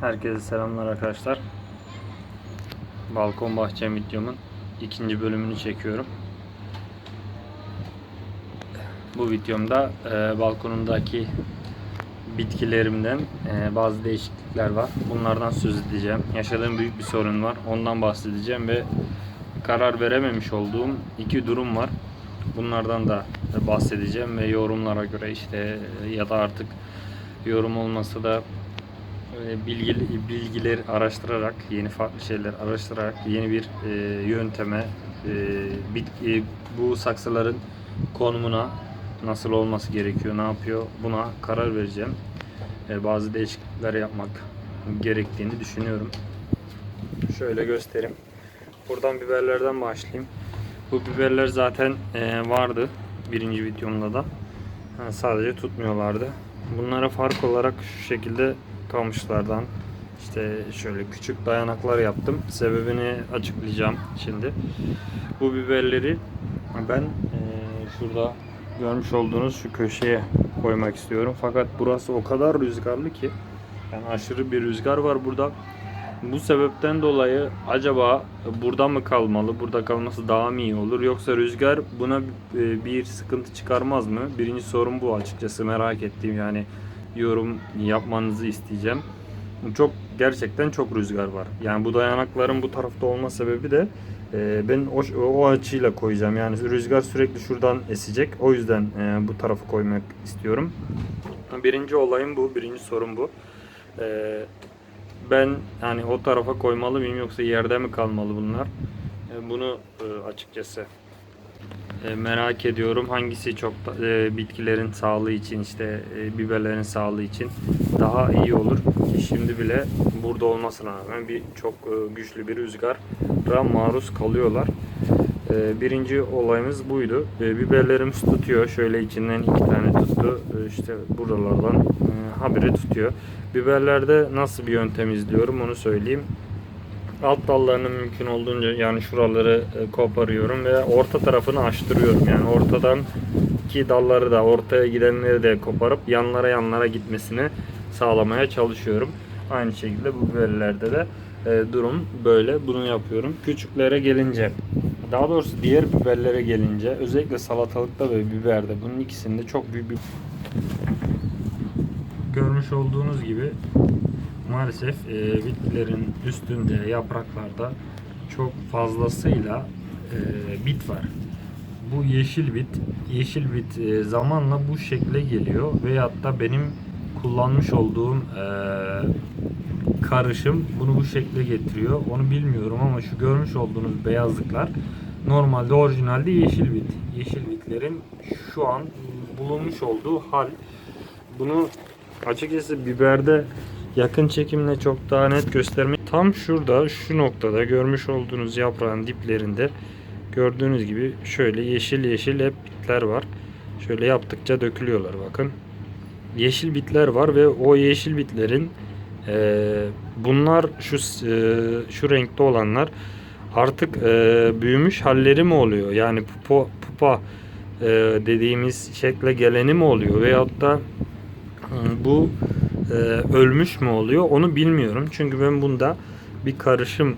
Herkese selamlar arkadaşlar. Balkon bahçem videomun ikinci bölümünü çekiyorum. Bu videomda e, balkonumdaki bitkilerimden e, bazı değişiklikler var. Bunlardan söz edeceğim. Yaşadığım büyük bir sorun var. Ondan bahsedeceğim ve karar verememiş olduğum iki durum var. Bunlardan da bahsedeceğim ve yorumlara göre işte ya da artık yorum olmasa da e, bilgi, bilgileri araştırarak, yeni farklı şeyler araştırarak yeni bir e, yönteme, e, bitki, bu saksıların konumuna nasıl olması gerekiyor, ne yapıyor buna karar vereceğim. E, bazı değişiklikler yapmak gerektiğini düşünüyorum. Şöyle göstereyim. Buradan biberlerden başlayayım. Bu biberler zaten e, vardı birinci videomda da. Ha, sadece tutmuyorlardı. Bunlara fark olarak şu şekilde kamışlardan işte şöyle küçük dayanaklar yaptım. Sebebini açıklayacağım şimdi. Bu biberleri ben e, şurada görmüş olduğunuz şu köşeye koymak istiyorum. Fakat burası o kadar rüzgarlı ki yani aşırı bir rüzgar var burada. Bu sebepten dolayı acaba burada mı kalmalı? Burada kalması daha mı iyi olur? Yoksa rüzgar buna e, bir sıkıntı çıkarmaz mı? Birinci sorun bu açıkçası merak ettiğim yani yorum yapmanızı isteyeceğim. Çok gerçekten çok rüzgar var. Yani bu dayanakların bu tarafta olma sebebi de e, ben o, o açıyla koyacağım. Yani rüzgar sürekli şuradan esecek. O yüzden e, bu tarafı koymak istiyorum. Birinci olayım bu. Birinci sorun bu. E, ben yani o tarafa koymalı mıyım yoksa yerde mi kalmalı bunlar? E, bunu e, açıkçası e, merak ediyorum. Hangisi çok bitkilerin sağlığı için işte biberlerin sağlığı için daha iyi olur. Ki şimdi bile burada olmasına rağmen bir çok güçlü bir rüzgara maruz kalıyorlar. E, birinci olayımız buydu. E, biberlerimiz tutuyor. Şöyle içinden iki tane tuttu. E, işte buralardan e, habire tutuyor. Biberlerde nasıl bir yöntem izliyorum onu söyleyeyim. Alt dallarını mümkün olduğunca yani şuraları e, koparıyorum ve orta tarafını açtırıyorum. Yani ortadan ki dalları da ortaya gidenleri de koparıp yanlara yanlara gitmesini sağlamaya çalışıyorum. Aynı şekilde bu biberlerde de e, durum böyle. Bunu yapıyorum. Küçüklere gelince daha doğrusu diğer biberlere gelince özellikle salatalıkta ve biberde bunun ikisinde çok büyük bir görmüş olduğunuz gibi maalesef e, bitkilerin üstünde yapraklarda çok fazlasıyla e, bit var. Bu yeşil bit, yeşil bit e, zamanla bu şekle geliyor veyahut da benim kullanmış olduğum e, karışım bunu bu şekle getiriyor. Onu bilmiyorum ama şu görmüş olduğunuz beyazlıklar normalde orijinalde yeşil bit. Yeşil bitlerin şu an bulunmuş olduğu hal. Bunu açıkçası biberde yakın çekimle çok daha net göstermek. Tam şurada şu noktada görmüş olduğunuz yaprağın diplerinde gördüğünüz gibi şöyle yeşil yeşil hep bitler var. Şöyle yaptıkça dökülüyorlar bakın. Yeşil bitler var ve o yeşil bitlerin eee, bunlar şu eee, şu renkte olanlar artık eee, büyümüş halleri mi oluyor? Yani pupa, pupa eee, dediğimiz şekle geleni mi oluyor? Veyahut da Hmm, bu e, ölmüş mü oluyor onu bilmiyorum. Çünkü ben bunda bir karışım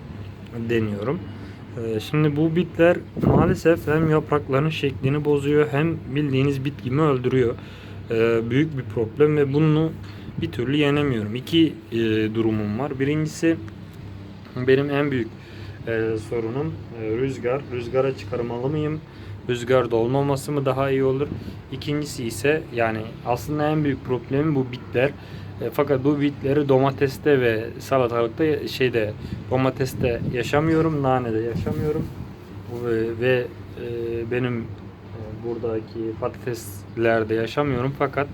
deniyorum. E, şimdi bu bitler maalesef hem yaprakların şeklini bozuyor hem bildiğiniz bitkimi öldürüyor. E, büyük bir problem ve bunu bir türlü yenemiyorum. İki e, durumum var. Birincisi benim en büyük e, sorunum e, rüzgar. Rüzgara çıkarmalı mıyım? Rüzgarda olmaması mı daha iyi olur? İkincisi ise yani aslında en büyük problemi bu bitler. E, fakat bu bitleri domateste ve salatalıkta şeyde domateste yaşamıyorum, nanede yaşamıyorum. Ve, ve e, benim e, buradaki patateslerde yaşamıyorum fakat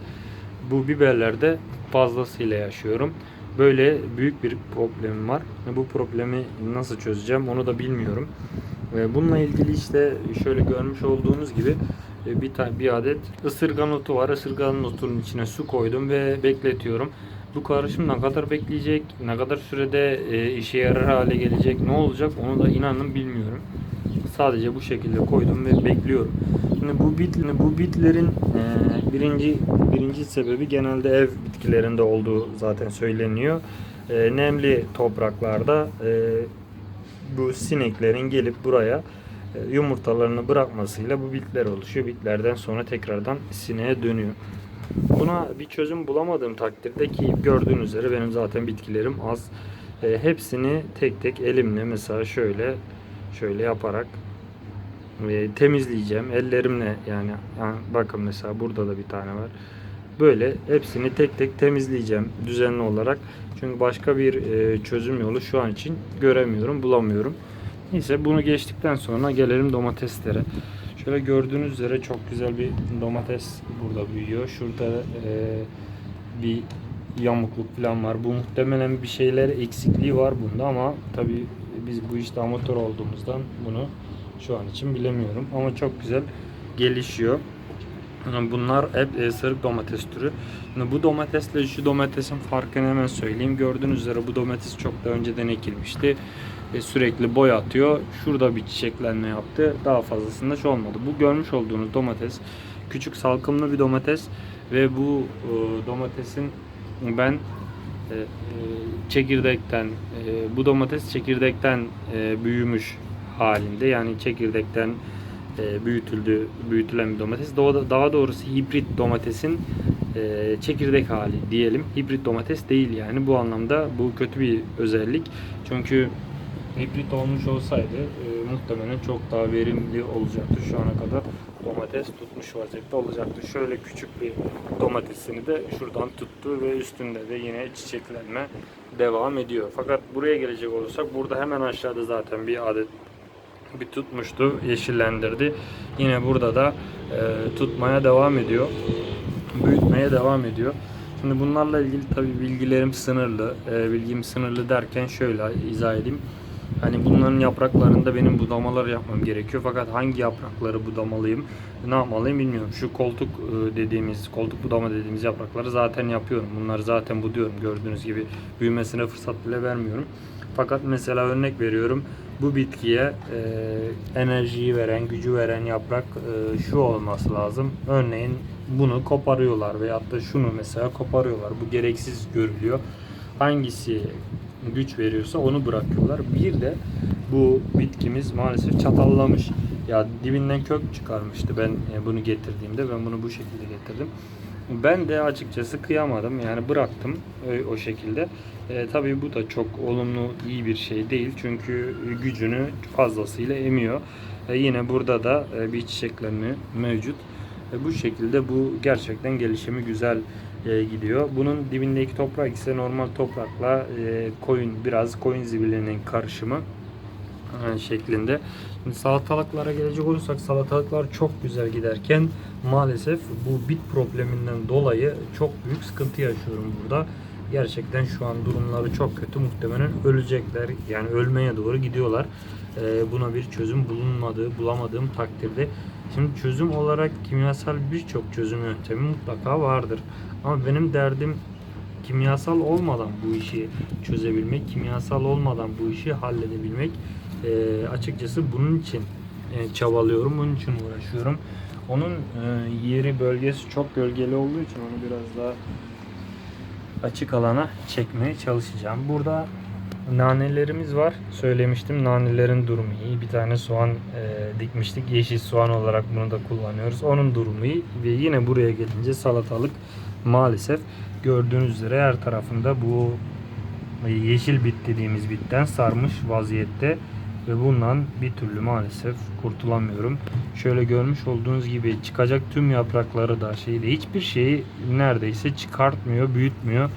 bu biberlerde fazlasıyla yaşıyorum. Böyle büyük bir problemim var. Bu problemi nasıl çözeceğim onu da bilmiyorum. Ve bununla ilgili işte şöyle görmüş olduğunuz gibi e, bir bir adet ısırgan otu var. Isırgan otunun içine su koydum ve bekletiyorum. Bu karışım ne kadar bekleyecek, ne kadar sürede e, işe yarar hale gelecek, ne olacak onu da inanın bilmiyorum. Sadece bu şekilde koydum ve bekliyorum. Şimdi bu bit, bu bitlerin e, birinci birinci sebebi genelde ev bitkilerinde olduğu zaten söyleniyor. e, nemli topraklarda e, bu sineklerin gelip buraya e, yumurtalarını bırakmasıyla bu bitler oluşuyor. Bitlerden sonra tekrardan sineğe dönüyor. Buna bir çözüm bulamadığım takdirde ki gördüğünüz üzere benim zaten bitkilerim az. E, hepsini tek tek elimle mesela şöyle şöyle yaparak e, temizleyeceğim. Ellerimle yani, yani bakın mesela burada da bir tane var. Böyle hepsini tek tek temizleyeceğim düzenli olarak. Çünkü başka bir e, çözüm yolu şu an için göremiyorum, bulamıyorum. Neyse bunu geçtikten sonra gelelim domateslere. Şöyle gördüğünüz üzere çok güzel bir domates burada büyüyor. Şurada e, bir yamukluk falan var. Bu muhtemelen bir şeyler eksikliği var bunda ama tabii biz bu işte amatör olduğumuzdan bunu şu an için bilemiyorum. Ama çok güzel gelişiyor. Bunlar hep e, sırık domates türü. Bu domatesle şu domatesin farkını hemen söyleyeyim. Gördüğünüz üzere bu domates çok daha önceden ekilmişti. E, sürekli boy atıyor. Şurada bir çiçeklenme yaptı. Daha fazlasında şey olmadı. Bu görmüş olduğunuz domates küçük salkımlı bir domates ve bu e, domatesin ben çekirdekten bu domates çekirdekten büyümüş halinde yani çekirdekten e, büyütüldü büyütülen bir domates. Daha, doğrusu hibrit domatesin e, çekirdek hali diyelim. Hibrit domates değil yani bu anlamda bu kötü bir özellik. Çünkü hibrit olmuş olsaydı e, muhtemelen çok daha verimli olacaktı şu ana kadar. Domates tutmuş vaziyette olacaktı. Şöyle küçük bir domatesini de şuradan tuttu ve üstünde de yine çiçeklenme devam ediyor. Fakat buraya gelecek olursak burada hemen aşağıda zaten bir adet bir tutmuştu, yeşillendirdi. Yine burada da e, tutmaya devam ediyor. Büyütmeye devam ediyor. Şimdi bunlarla ilgili tabi bilgilerim sınırlı. E, bilgim sınırlı derken şöyle izah edeyim. Hani bunların yapraklarında benim budamalar yapmam gerekiyor. Fakat hangi yaprakları budamalıyım, ne yapmalıyım bilmiyorum. Şu koltuk e, dediğimiz, koltuk budama dediğimiz yaprakları zaten yapıyorum. Bunları zaten buduyorum gördüğünüz gibi. Büyümesine fırsat bile vermiyorum. Fakat mesela örnek veriyorum. Bu bitkiye e, enerjiyi veren, gücü veren yaprak e, şu olması lazım. Örneğin bunu koparıyorlar veyahut da şunu mesela koparıyorlar. Bu gereksiz görülüyor. Hangisi güç veriyorsa onu bırakıyorlar. Bir de bu bitkimiz maalesef çatallamış. Ya dibinden kök çıkarmıştı ben e, bunu getirdiğimde. Ben bunu bu şekilde getirdim. Ben de açıkçası kıyamadım. Yani bıraktım o, o şekilde. E, tabii bu da çok olumlu iyi bir şey değil. Çünkü gücünü fazlasıyla emiyor. E, yine burada da e, bir çiçeklenme mevcut. E, bu şekilde bu gerçekten gelişimi güzel e, gidiyor. Bunun dibindeki toprak ise normal toprakla e, koyun biraz koyun zibilinin karışımı e, şeklinde. Şimdi salatalıklara gelecek olursak salatalıklar çok güzel giderken maalesef bu bit probleminden dolayı çok büyük sıkıntı yaşıyorum burada. Gerçekten şu an durumları çok kötü. Muhtemelen ölecekler. Yani ölmeye doğru gidiyorlar. Ee, buna bir çözüm bulunmadığı, bulamadığım takdirde. Şimdi çözüm olarak kimyasal birçok çözüm yöntemi mutlaka vardır. Ama benim derdim kimyasal olmadan bu işi çözebilmek, kimyasal olmadan bu işi halledebilmek. Ee, açıkçası bunun için e, çabalıyorum, bunun için uğraşıyorum. Onun e, yeri bölgesi çok gölgeli olduğu için onu biraz daha açık alana çekmeye çalışacağım. Burada nanelerimiz var. Söylemiştim nanelerin durumu iyi. Bir tane soğan e, dikmiştik. Yeşil soğan olarak bunu da kullanıyoruz. Onun durumu iyi. Ve yine buraya gelince salatalık maalesef gördüğünüz üzere her tarafında bu yeşil bit dediğimiz bitten sarmış vaziyette ve bundan bir türlü maalesef kurtulamıyorum. Şöyle görmüş olduğunuz gibi çıkacak tüm yaprakları da şeyde hiçbir şeyi neredeyse çıkartmıyor, büyütmüyor.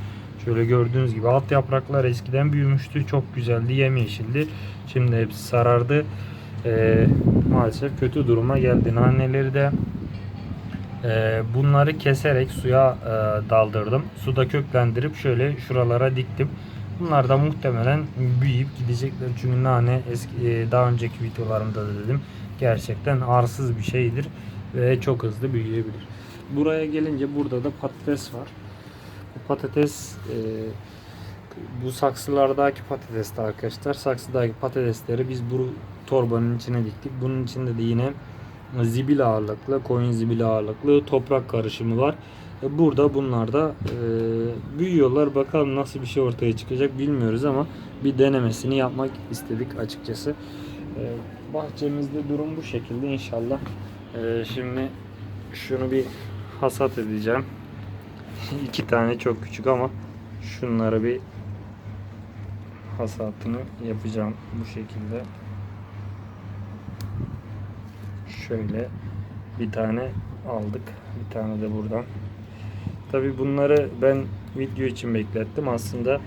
Şöyle gördüğünüz gibi alt yapraklar eskiden büyümüştü. Çok güzeldi, yemyeşildi. Şimdi hepsi sarardı. Ee, maalesef kötü duruma geldi. Naneleri de e, bunları keserek suya e, daldırdım. Suda köklendirip şöyle şuralara diktim. Bunlar da muhtemelen büyüyüp gidecekler. Çünkü nane eski e, daha önceki videolarımda da dedim. Gerçekten arsız bir şeydir ve çok hızlı büyüyebilir. Buraya gelince burada da patates var. Bu patates e, bu saksılardaki patates de arkadaşlar. Saksıdaki patatesleri biz bu torbanın içine diktik. Bunun içinde de yine zibil ağırlıklı, koyun zibil ağırlıklı toprak karışımı var. E, Burada bunlar da e, büyüyorlar. Bakalım nasıl bir şey ortaya çıkacak bilmiyoruz ama bir denemesini yapmak istedik açıkçası. E, bahçemizde durum bu şekilde inşallah. E, şimdi şunu bir hasat edeceğim. İki tane çok küçük ama şunları bir hasatını yapacağım bu şekilde. Şöyle bir tane aldık. Bir tane de buradan. Tabii bunları ben video için beklettim. Aslında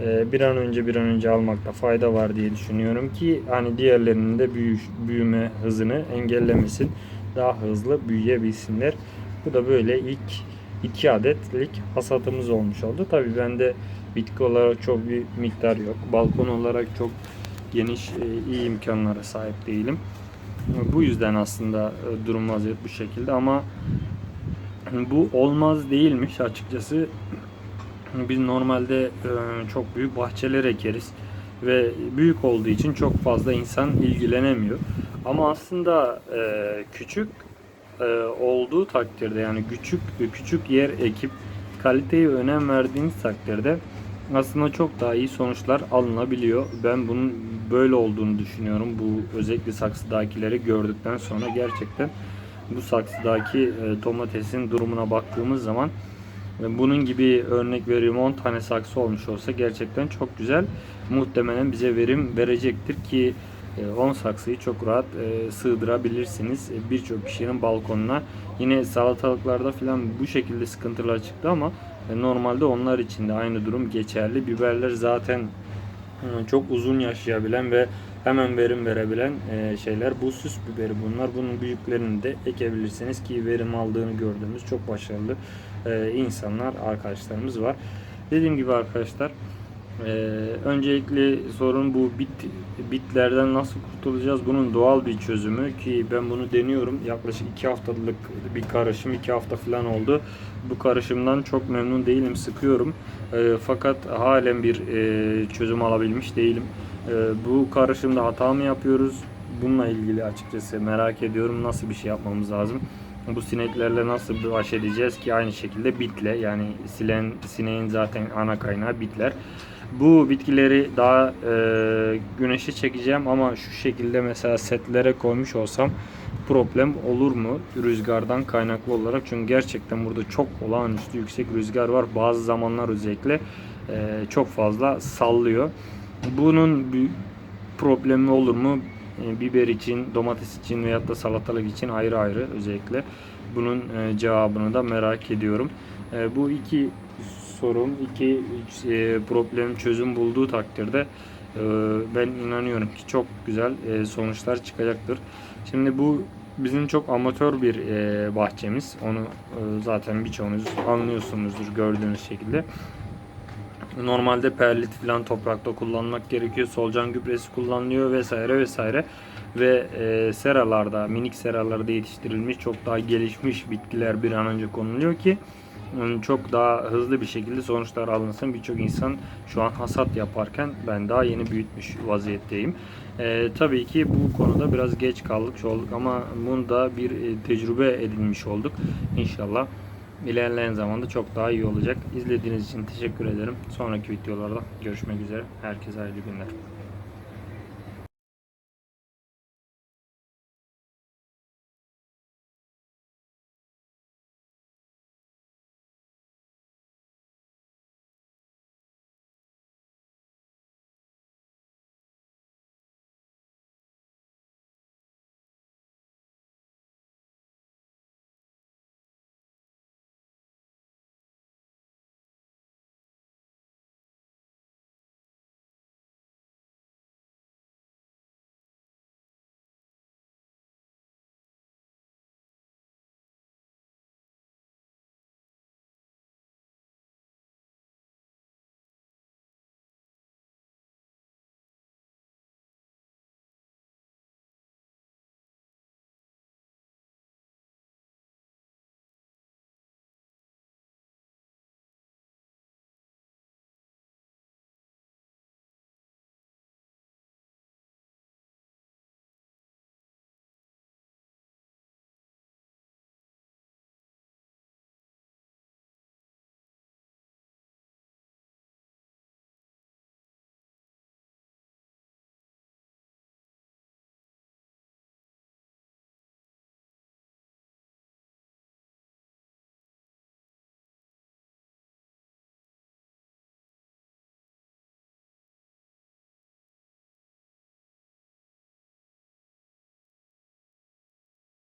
e, bir an önce bir an önce almakta fayda var diye düşünüyorum ki hani diğerlerinin de büyü, büyüme hızını engellemesin. Daha hızlı büyüyebilsinler. Bu da böyle ilk iki adetlik hasatımız olmuş oldu. Tabii bende bitki olarak çok bir miktar yok. Balkon olarak çok geniş e, iyi imkanlara sahip değilim. Bu yüzden aslında e, durum vaziyet bu şekilde ama bu olmaz değilmiş açıkçası. Biz normalde e, çok büyük bahçeler ekeriz ve büyük olduğu için çok fazla insan ilgilenemiyor. Ama aslında e, küçük e, olduğu takdirde yani küçük küçük yer ekip kaliteye önem verdiğiniz takdirde aslında çok daha iyi sonuçlar alınabiliyor. Ben bunun böyle olduğunu düşünüyorum. Bu özellikle saksıdakileri gördükten sonra gerçekten bu saksıdaki e, domatesin durumuna baktığımız zaman e, bunun gibi örnek veriyorum 10 tane saksı olmuş olsa gerçekten çok güzel. Muhtemelen bize verim verecektir ki e, 10 saksıyı çok rahat e, sığdırabilirsiniz e, birçok kişinin balkonuna. Yine salatalıklarda falan bu şekilde sıkıntılar çıktı ama e, normalde onlar için de aynı durum geçerli. Biberler zaten e, çok uzun yaşayabilen ve hemen verim verebilen e, şeyler. Bu süs biberi bunlar. Bunun büyüklerini de ekebilirsiniz ki verim aldığını gördüğümüz çok başarılı e, insanlar, arkadaşlarımız var. Dediğim gibi arkadaşlar e, öncelikle sorun bu bit bitlerden nasıl kurtulacağız? Bunun doğal bir çözümü ki ben bunu deniyorum. Yaklaşık 2 haftalık bir karışım, 2 hafta falan oldu. Bu karışımdan çok memnun değilim, sıkıyorum. E, fakat halen bir çözüm alabilmiş değilim. E, bu karışımda hata mı yapıyoruz? Bununla ilgili açıkçası merak ediyorum. Nasıl bir şey yapmamız lazım? Bu sineklerle nasıl baş edeceğiz ki aynı şekilde bitle yani silen sineğin zaten ana kaynağı bitler. Bu bitkileri daha e, güneşe çekeceğim ama şu şekilde mesela setlere koymuş olsam problem olur mu rüzgardan kaynaklı olarak? Çünkü gerçekten burada çok olağanüstü yüksek rüzgar var. Bazı zamanlar özellikle e, çok fazla sallıyor. Bunun bir problemi olur mu? E, biber için, domates için veyahut da salatalık için ayrı ayrı özellikle. Bunun e, cevabını da merak ediyorum. E, bu iki sorun, iki e, problem çözüm bulduğu takdirde ben inanıyorum ki çok güzel sonuçlar çıkacaktır. Şimdi bu bizim çok amatör bir bahçemiz. Onu zaten birçoğunuz anlıyorsunuzdur gördüğünüz şekilde. Normalde perlit falan toprakta kullanmak gerekiyor. Solucan gübresi kullanılıyor vesaire vesaire. Ve e, seralarda, minik seralarda yetiştirilmiş çok daha gelişmiş bitkiler bir an önce konuluyor ki çok daha hızlı bir şekilde sonuçlar alınsın. Birçok insan şu an hasat yaparken ben daha yeni büyütmüş vaziyetteyim. E, tabii ki bu konuda biraz geç kaldık olduk ama bunu da bir e, tecrübe edinmiş olduk. İnşallah ilerleyen zamanda çok daha iyi olacak. İzlediğiniz için teşekkür ederim. Sonraki videolarda görüşmek üzere. Herkese hayırlı günler.